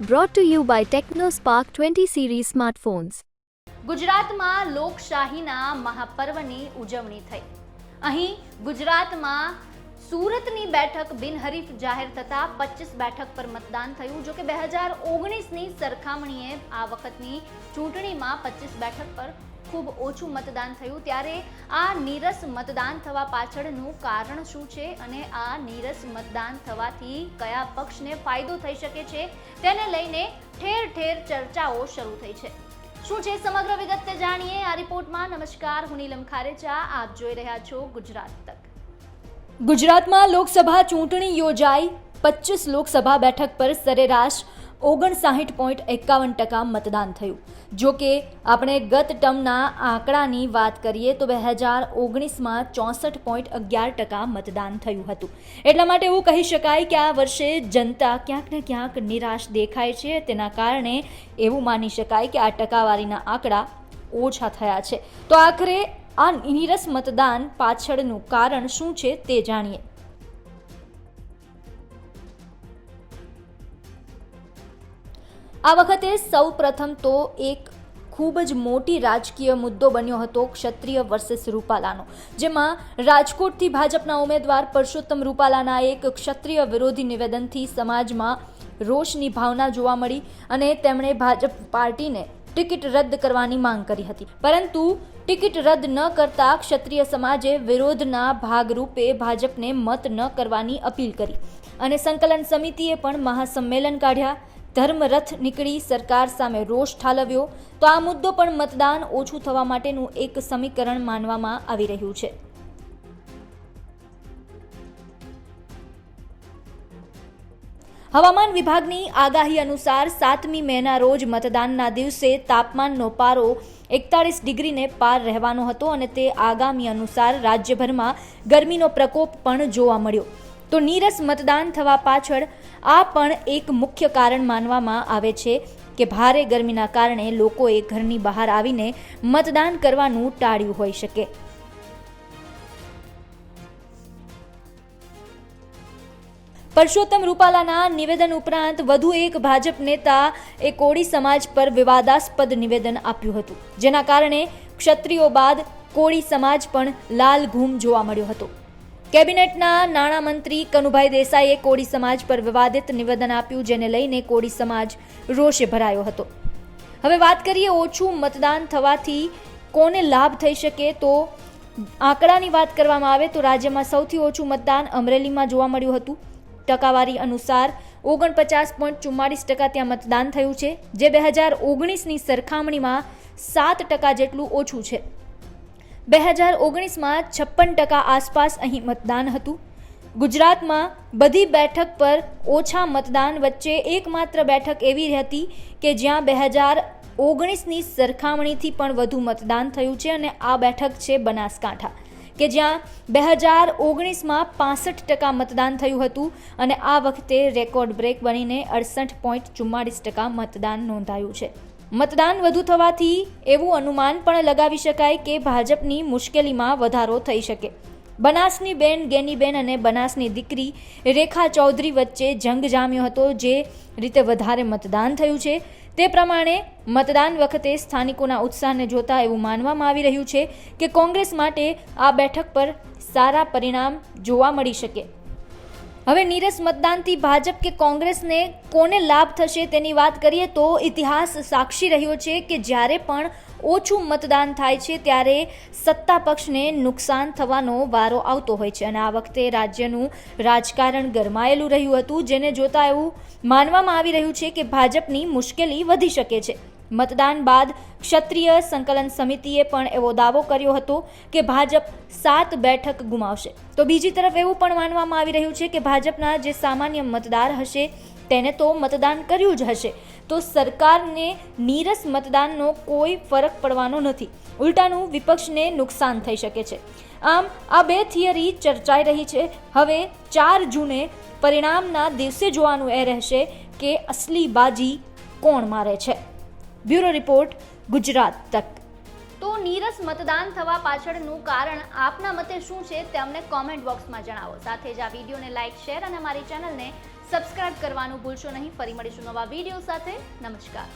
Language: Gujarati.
Brought to you by TechnoSpark 20 series smartphones. ગુજરાતમાં લોકશાહીના મહાપર્વની ઉજવણી થઈ અહીં ગુજરાતમાં સુરતની બેઠક બિનહરીફ જાહેર થતા પચીસ બેઠક પર મતદાન થયું જો કે બે હજાર ઓગણીસની સરખામણીએ આ વખતની ચૂંટણીમાં પચીસ બેઠક પર ખૂબ ઓછું મતદાન થયું. ત્યારે આ નીરસ મતદાન થવા પાછળનું કારણ શું છે અને આ નીરસ મતદાન થવાથી કયા પક્ષને ફાયદો થઈ શકે છે તેને લઈને ઠેર ઠેર ચર્ચાઓ શરૂ થઈ છે. શું છે સમગ્ર વિગત જાણીએ આ રિપોર્ટમાં. નમસ્કાર, હું નીલમ ખારેચા. આપ જોઈ રહ્યા છો ગુજરાત તક. ગુજરાતમાં લોકસભા ચૂંટણી યોજાઈ. પચીસ લોકસભા બેઠક પર સરેરાશ ઓગણસાઠ પોઈન્ટ એકાવન ટકા મતદાન થયું. જો કે આપણે ગત ટર્મના આંકડાની વાત કરીએ તો બે હજાર ઓગણીસમાં ચોસઠ પોઈન્ટ અગિયાર ટકા મતદાન થયું હતું. એટલા માટે એવું કહી શકાય કે આ વર્ષે જનતા ક્યાંક ને ક્યાંક નિરાશ દેખાય છે. તેના કારણે એવું માની શકાય કે આ ટકાવારીના આંકડા ઓછા થયા છે. તો આખરે આ નીરસ મતદાન પાછળનું કારણ શું છે તે જાણીએ. આ વખતે સૌ પ્રથમ તો એક ખૂબ જ મોટી રાજકીય મુદ્દો બન્યો હતો ક્ષત્રિય વર્સેસ રૂપાલાનો, જેમાં રાજકોટથી ભાજપના ઉમેદવાર પરસોત્તમ રૂપાલાના એક ક્ષત્રિય વિરોધી નિવેદનથી સમાજમાં રોષની ભાવના જોવા મળી અને તેમણે ભાજપ પાર્ટીને ટિકિટ રદ કરવાની માંગ કરી હતી. પરંતુ ટિકિટ રદ ન કરતા ક્ષત્રિય સમાજે વિરોધના ભાગરૂપે ભાજપને મત ન કરવાની અપીલ કરી. અને સંકલન સમિતિએ પણ મહાસંમેલન કાઢ્યા. ધર્મરથ નીકળી સરકાર સામે રોષ ઠાલવ્યો. તો આ મુદ્દો પણ મતદાન ઓછું થવા માટેનું એક સમીકરણ માનવામાં આવી રહ્યું છે. હવામાન વિભાગની આગાહી અનુસાર સાતમી મેના રોજ મતદાનના દિવસે તાપમાનનો પારો એકતાળીસ ડિગ્રીને પાર રહેવાનો હતો અને તે આગામી અનુસાર રાજ્યભરમાં ગરમીનો પ્રકોપ પણ જોવા મળ્યો. તો નીરસ મતદાન થવા પાછળ આ પણ એક મુખ્ય કારણ માનવામાં આવે છે કે ભારે ગરમીના કારણે લોકોએ ઘરની બહાર આવીને મતદાન કરવાનું ટાળ્યું હોઈ શકે. પરસોત્તમ રૂપાલાના નિવેદન ઉપરાંત વધુ એક ભાજપ નેતા એ કોળી સમાજ પર વિવાદાસ્પદ નિવેદન આપ્યું હતું, જેના કારણે ક્ષત્રિયો બાદ કોળી સમાજ પણ લાલ ઘૂમ જોવા મળ્યો હતો. કેબિનેટના નાણામંત્રી કનુભાઈ દેસાઈએ કોળી સમાજ પર વિવાદિત નિવેદન આપ્યું, જેને લઈને કોળી સમાજ રોષે ભરાયો હતો. હવે વાત કરીએ ઓછું મતદાન થવાથી કોને લાભ થઈ શકે તો આંકડાની વાત કરવામાં આવે તો રાજ્યમાં સૌથી ઓછું મતદાન અમરેલીમાં જોવા મળ્યું હતું. ટકાવારી અનુસાર ઓગણપચાસ પોઈન્ટ ચુમ્માળીસ ટકા ત્યાં મતદાન થયું છે, જે બે હજાર ઓગણીસની સરખામણીમાં સાત ટકા જેટલું ઓછું છે. બે હજાર ઓગણીસમાં છપ્પન ટકા આસપાસ અહીં મતદાન હતું. ગુજરાતમાં બધી બેઠક પર ઓછા મતદાન વચ્ચે એકમાત્ર બેઠક એવી હતી કે જ્યાં બે હજાર ઓગણીસની સરખામણીથી પણ વધુ મતદાન થયું છે અને આ બેઠક છે બનાસકાંઠા. કે જ્યાં બે હજાર ઓગણીસમાં પાસઠ ટકા મતદાન થયું હતું અને આ વખતે રેકોર્ડ બ્રેક બનીને અડસઠ પોઈન્ટ ચુમ્માળીસ ટકા મતદાન નોંધાયું છે. મતદાન વધુ થવાથી એવું અનુમાન પણ લગાવી શકાય કે ભાજપની મુશ્કેલીમાં વધારો થઈ શકે. બનાસની બેન, ગેનીબેન અને બનાસની દીકરી રેખા ચૌધરી વચ્ચે જંગ જામ્યો હતો, જે રીતે વધારે મતદાન થયું છે. તે પ્રમાણે મતદાન વખતે સ્થાનિકોના ઉત્સાહને જોતા એવું માનવામાં આવી રહ્યું છે કે કોંગ્રેસ માટે આ બેઠક પર સારા પરિણામ જોવા મળી શકે. હવે નીરસ મતદાનથી ભાજપ કે કોંગ્રેસને કોને લાભ થશે તેની વાત કરીએ તો ઇતિહાસ સાક્ષી રહ્યો છે કે જ્યારે પણ ઓછું મતદાન થાય છે ત્યારે સત્તા પક્ષને નુકસાન થવાનો વારો આવતો હોય છે. અને આ વખતે રાજ્યનું રાજકારણ ગરમાયેલું રહ્યું હતું, જેને જોતા એવું માનવામાં આવી રહ્યું છે કે ભાજપની મુશ્કેલી વધી શકે છે. મતદાન બાદ ક્ષત્રિય સંકલન સમિતિએ પણ એવો દાવો કર્યો હતો કે ભાજપ સાત બેઠક ગુમાવશે. તો બીજી તરફ એવું પણ માનવામાં આવી રહ્યું છે કે ભાજપના જે સામાન્ય મતદાર હશે, તેને તો મતદાન કર્યું જ હશે. તો સરકારને નીરસ મતદાનનો કોઈ ફરક પડવાનો નથી. ઉલટાનું વિપક્ષને નુકસાન થઈ શકે છે. આમ, આ બે થિયરી ચર્ચાઈ રહી છે. હવે ચાર જૂને પરિણામના દિવસે જોવાનું એ રહેશે કે અસલી બાજી કોણ મારે છે. બ્યુરો રિપોર્ટ, ગુજરાત તક. તો નીરસ મતદાન થવા પાછળનું કારણ આપના મતે શું છે તે અમને કોમેન્ટ બોક્સમાં જણાવો. સાથે જ આ વિડીયોને લાઇક શેર અને અમારી ચેનલને સબસ્ક્રાઇબ કરવાનું ભૂલશો નહીં. ફરી મળીશું નવા વીડિયો સાથે. નમસ્કાર.